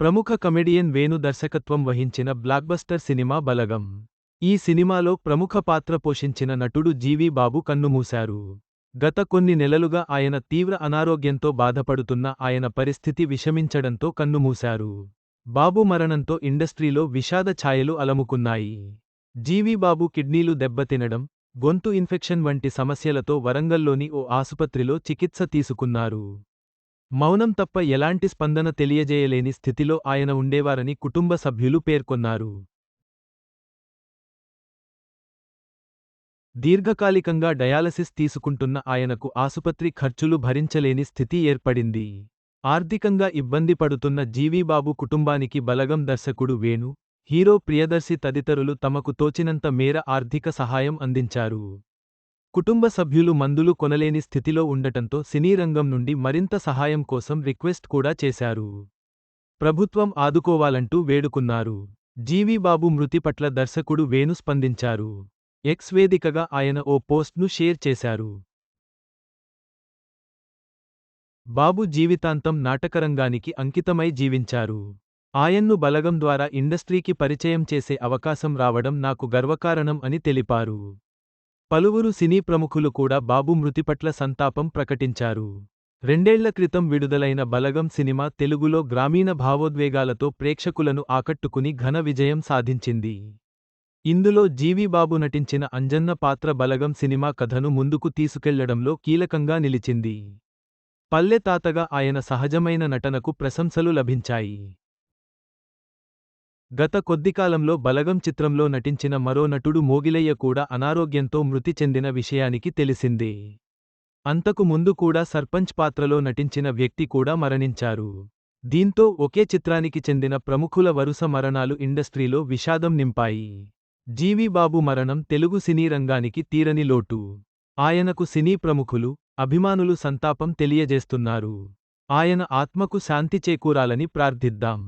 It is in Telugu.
ప్రముఖ కమెడియన్ వేణు దర్శకత్వం వహించిన బ్లాక్బస్టర్ సినిమా బలగం. ఈ సినిమాలో ప్రముఖ పాత్ర పోషించిన నటుడు జీవి బాబు కన్నుమూశారు. గత కొన్ని నెలలుగా ఆయన తీవ్ర అనారోగ్యంతో బాధపడుతున్న ఆయన పరిస్థితి విషమించడంతో కన్నుమూశారు. బాబు మరణంతో ఇండస్ట్రీలో విషాద ఛాయలు అలముకున్నాయి. జీవి బాబు కిడ్నీలు దెబ్బతినడం గొంతు ఇన్ఫెక్షన్ వంటి సమస్యలతో వరంగల్లోని ఓ ఆసుపత్రిలో చికిత్స తీసుకున్నారు. మౌనం తప్ప ఎలాంటి స్పందన తెలియజేయలేని స్థితిలో ఆయన ఉండేవారని కుటుంబ సభ్యులు పేర్కొన్నారు. దీర్ఘకాలికంగా డయాలసిస్ తీసుకుంటున్న ఆయనకు ఆసుపత్రి ఖర్చులు భరించలేని స్థితి ఏర్పడింది. ఆర్థికంగా ఇబ్బంది పడుతున్న జీవీబాబు కుటుంబానికి బలగం దర్శకుడు వేణు హీరో ప్రియదర్శి తదితరులు తమకు తోచినంత మేర ఆర్థిక సహాయం అందించారు. కుటుంబ సభ్యులు మందులు కొనలేని స్థితిలో ఉండటంతో సినీ రంగం నుండి మరింత సహాయం కోసం రిక్వెస్ట్ కూడా చేశారు. ప్రభుత్వం ఆదుకోవాలంటూ వేడుకున్నారు. జీవీబాబు మృతి పట్ల దర్శకుడు వేణు స్పందించారు. ఎక్స్ వేదికగా ఆయన ఓ పోస్ట్ను షేర్ చేశారు. బాబు జీవితాంతం నాటకరంగానికి అంకితమై జీవించారు. ఆయన్ను బలగం ద్వారా ఇండస్ట్రీకి పరిచయం చేసే అవకాశం రావడం నాకు గర్వకారణం అని తెలిపారు. పలువురు సినీ ప్రముఖులు కూడా బాబు మృతిపట్ల సంతాపం ప్రకటించారు. రెండేళ్ళ క్రితం విడుదలైన బలగం సినిమా తెలుగులో గ్రామీణ భావోద్వేగాలతో ప్రేక్షకులను ఆకట్టుకుని ఘన విజయం సాధించింది. ఇందులో జీవీబాబు నటించిన అంజన్న పాత్ర బలగం సినిమా కథను ముందుకు తీసుకెళ్ళడంలో కీలకంగా నిలిచింది. పల్లె తాతగా ఆయన సహజమైన నటనకు ప్రశంసలు లభించాయి. గత కొద్దికాలంలో బలగం చిత్రంలో నటించిన మరో నటుడు మోగిలయ్య కూడా అనారోగ్యంతో మృతి చెందిన విషయానికి తెలిసింది. అంతకు ముందు కూడా సర్పంచ్ పాత్రలో నటించిన వ్యక్తి కూడా మరణించారు. దీంతో ఒకే చిత్రానికి చెందిన ప్రముఖుల వరుస మరణాలు ఇండస్ట్రీలో విషాదం నింపాయి. జీవీబాబు మరణం తెలుగు సినీ రంగానికి తీరని లోటు. ఆయనకు సినీ ప్రముఖులు అభిమానులు సంతాపం తెలియజేస్తున్నారు. ఆయన ఆత్మకు శాంతి చేకూరాలని ప్రార్థిద్దాం.